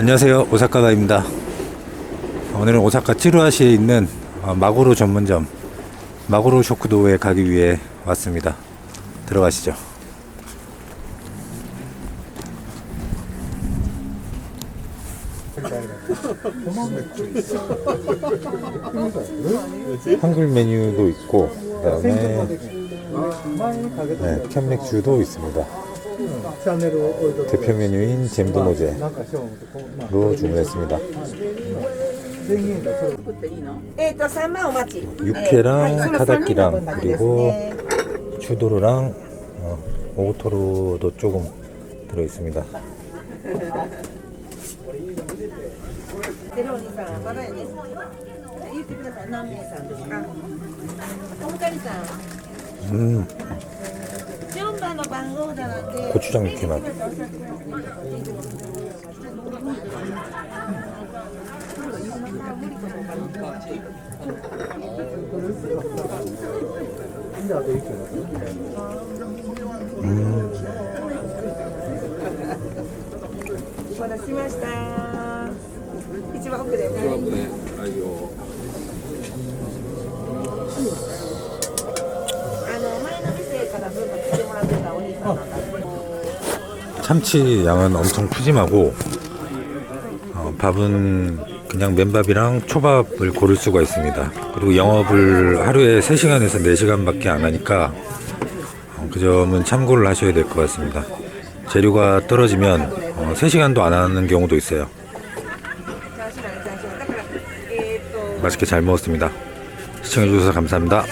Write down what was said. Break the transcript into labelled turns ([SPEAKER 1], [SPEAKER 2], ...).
[SPEAKER 1] 안녕하세요. 오사카가입니다. 오늘은 오사카 찌루아시에 있는 어, 마구로 전문점 마구로 쇼크도에 가기 위해 왔습니다. 들어가시죠. 한글 메뉴도 있고 그다음에 네, 캔맥주도 있습니다 대표 메뉴인 잼도 노제 로 주문했습니다. 육회랑 카다키랑 그리고 추도르랑 어, 오토로도 조금 들어 있습니다. 음. 고추장 육회 맛. 음,
[SPEAKER 2] お待たせしました。一番奥でね。あの前の店からずっ
[SPEAKER 1] 참치 양은 엄청 푸짐하고 어, 밥은 그냥 맨밥이랑 초밥을 고를 수가 있습니다. 그리고 영업을 하루에 3시간에서 4시간밖에 안 하니까 어, 그 점은 참고를 하셔야 될 것 같습니다. 재료가 떨어지면 어, 3시간도 안 하는 경우도 있어요. 맛있게 잘 먹었습니다. 시청해주셔서 감사합니다.